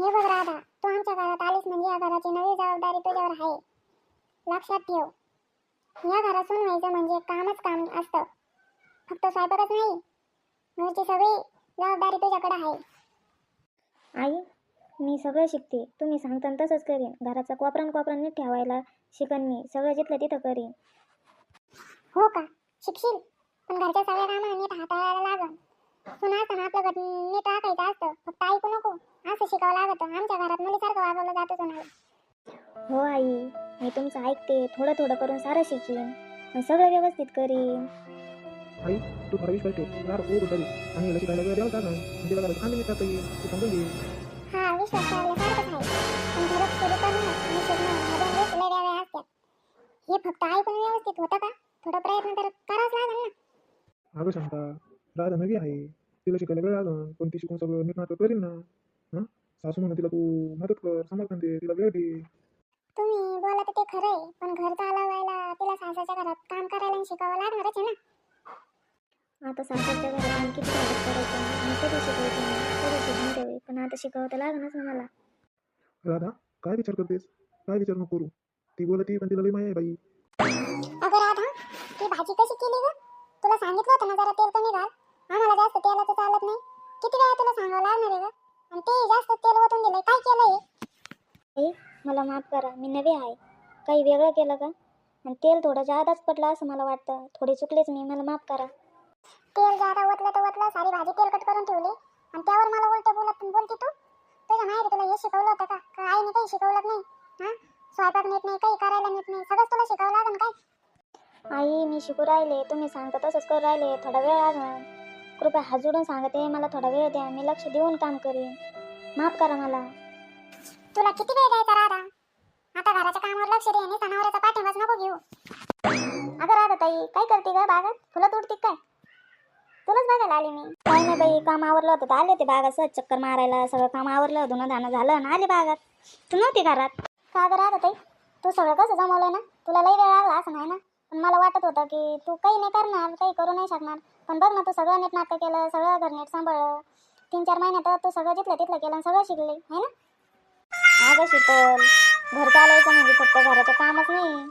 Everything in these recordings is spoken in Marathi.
हे बघ राधा तू आमच्या घरात आलीस म्हणजे या घराची नवी जबाबदारी तुझ्यावर आहे. लक्षात ठेव. या घरात सून व्हायचं म्हणजे कामच काम असतं. फक्त स्वयंपाकच नाही घरची सगळी जबाबदारी तुझ्याकडे आहे. आई मी सगळं शिकते. तुम्ही सांगता तसंच करीन. घराचा कोपरान कोपरान नीट ठेवायला शिकन मी. सगळं जिथलं तिथं करीन. हो का? शिकशील. पण घरच्या सगळ्या कामाला नीट हाताळायला लागन. सुना असताना आपलं घर नीट राखायचं असतं. फक्त ऐकू नको. असं शिकावं लागतं. आमच्या घरात मुलीसारखं वागवलं जातं सुनाला. हो आई मी तुमचं ऐकते. थोडं थोडं करून सारं शिकीन. आणि सगळं व्यवस्थित करीन. आई तू विश्वास ठेव. राहा खूप हुशारी आणि याला शिकायला वेळ आणि तिला घरात खांदे मिळतात येईल तू समजून घे. हा विश्वास ठेवल्यासारखंच आहे. पण घरात सुरू करणं आणि शिकणं दोन गोष्टी लय वेगळ्या असतात. हे फक्त ऐकून व्यवस्थित होतं का? थोडा प्रयत्न तर करावाच लागेल ना. अगं शांता राधा नवी आहे. तिला शिकायला वेळ लागेल पण ती शिकून सगळं नीट नाटक करीन ना. हां? सासू म्हणून तिला तू मदत कर समर्थन दे तिला वेळ दे. तुम्ही बोलत ते खरं आहे. पण घर चालवायला तिला सासाच्या घरात काम करायला आणि शिकावं लागणारच आहे ना. आता सासरच्या घरात किती मदत करायचं? आणि कधी शिकवायचं कधी शिकून ठेवे पण आता शिकावं तर लागणच ना मला. राधा काय विचार करतेस? काय विचार नको करू. ती बोलती पण तिला लई माया आहे बाई. अगं राधा ती भाजी कशी केली ग? तुला सांगितलं होतं ना जरा तेल कमी घाल. जास्त तेलाचं चालत नाही. किती वेळा तुला सांगावं लागणार आहे ग? आणि ते जास्त तेल ओतून दिलंय काय केलंय आई मला माफ करा मी नवी आहे. काही वेगळं केलं का आणि तेल थोडं जादाच पडलं असं मला वाटतं. थोडे चुकलेच मी मला माफ करा. तेल जादा ओतलं तर ओतलं सारी भाजी तेलकट करून ठेवली. आणि त्यावर मला उलट बोलत बोलती तू? तुझ्या माहेरी तुला हे शिकवलं होतं का? का आईने काही शिकवलं नाही? हा? स्वयंपाक नीट नाही काही करायला नीट नाही सगळंच तुला शिकावं लागेल काय? आई मी शिकू राहिले. तुम्ही सांगता तसंच करू राहिले. थोडा वेळ लागणार कृपया हात जोडून सांगते मला थोडा वेळ द्या मी लक्ष देऊन काम करीन. माफ करा मला. तुला किती वेळ द्यायचा राधा? आता घराच्या कामावर लक्ष दे आणि सणावराचा पाठिंबाच नको घेऊ. अगं राधा ताई काय करते का बागात? फुलं तुडते काय? तुलाच बघायला आले मी. काही नाही बाई काम आवरलं होतं तर आले ते बागात सहज चक्कर मारायला सगळं काम आवरलं धुणं धाणं झालं ना आले बागात. तू नव्हती घरात. का गं राधा ताई? तू सगळं कसं जमवलंय ना? तुला लई वेळ लागला असं नाही ना? पण मला वाटत होतं की तू काही नाही करणार काही करू नाही शकणार. पण बघ ना तू सगळं नीट नाटक केलं सगळं घर नीट सांभाळलं. तीन चार महिन्यात तू सगळं जिथलं तिथलं केलं आणि सगळं शिकले है ना? अगं शीतल घर चालायचं म्हणजे फक्त घराचं कामच नाही.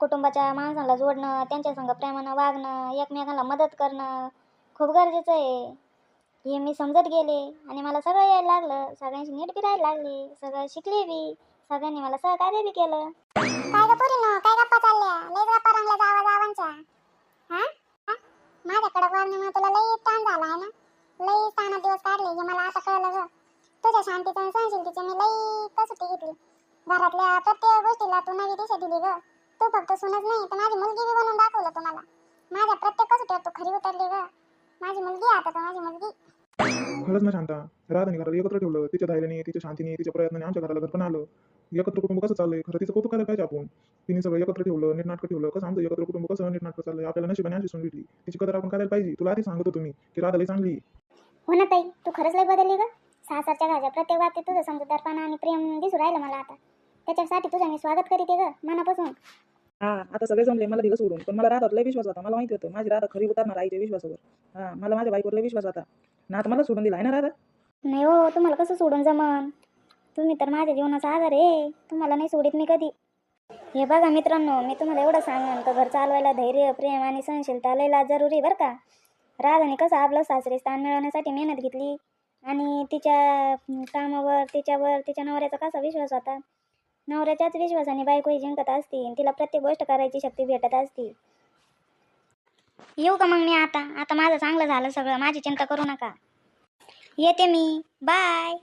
कुटुंबाच्या माणसाला जोडणं त्यांच्या संग प्रेमानं वागणं एकमेकांना मदत करणं खूप गरजेचं आहे. हे मी समजत गेले आणि मला सगळं यायला लागलं. सगळ्यांशी नीट फिरायला राहायला लागली सगळं शिकले बी. सगळ्यांनी मला सहकार्य बी केलं. काय ग काय गप्पा चालल्या? लई गप्पा जावा जावांच्या हा? माझ्या कडक वागण्यामुळे तुला लई ताण झाला आहे ना? लई ताना दिवस काढले हे मला आता कळलं ग. तुझ्या शांतीचं आणि सहनशीलतेचं मी लई कसोटी घेतली. घरातल्या प्रत्येक गोष्टीला तू नवी दिशा दिली ग. तू फक्त सुनच नाही तर माझी मुलगी बी बनवून दाखवलं तुम्हाला. माझ्या प्रत्येक कसोटीवर तू खरी उतरली ग. माझी मुलगी आता तर माझी मुलगी. खरंच ना शांता राधाने घराला एकत्र ठेवलं. तिच्या धैर्याने तिच्या शांतीने तिच्या प्रयत्नाने आमच्या घराला घर पण आलं. एकत्र कुटुंब कसं चाललंय? खरं तिचं कौतुक करायला पाहिजे आपण. तिने सगळं एकत्र ठेवलं नीट नाटकं ठेवलं. कसं आमचं एकत्र कुटुंब कसं नीट नाटकं चाललंय? आपल्याला नशिबाने अशी सून भेटली. तिची कदर आपण करायला पाहिजे. तुला आधी सांगतो तुम्ही की राधा लई चांगली. हो ना ताई तू खरंच लई बदलली ग. सासरच्या घरच्या प्रत्येक बाबतीत तुझं समजूतदारपणा आणि प्रेम दिसू राहिलं मला आता. त्याच्यासाठी तुझं मी स्वागत करीते ग मनापासून. हा आता सगळे जमले मला दिलं सोडून. पण मला राधावर लय विश्वास होता. मला माहिती होतं माझी राधा खरी उतरणार आईच्या विश्वासावर. हा मला माझ्या बाईकवर लय विश्वास होता. ना आता मला सोडून दिला आहे ना राधा? नाही हो तुम्हाला कसं सोडून जमन? तुम्ही तर माझ्या जीवनाचा आधार आहे. तुम्हाला नाही सोडित मी कधी. हे बघा मित्रांनो मी तुम्हाला एवढं सांगेन का घर चालवायला धैर्य प्रेम आणि सहनशीलता लयला जरुरी बरं का? राधाने कसं आपलं सासरे स्थान मिळवण्यासाठी मेहनत घेतली आणि तिच्या कामावर तिच्यावर तिच्या नवऱ्याचा कसा विश्वास होता? नवऱ्याच्याच विश्वासाने बायकोही जिंकत असती तिला प्रत्येक गोष्ट करायची शक्ती भेटत असती. येऊ का मग मी आता? आता माझं चांगलं झालं सगळं. माझी चिंता करू नका. येते मी. बाय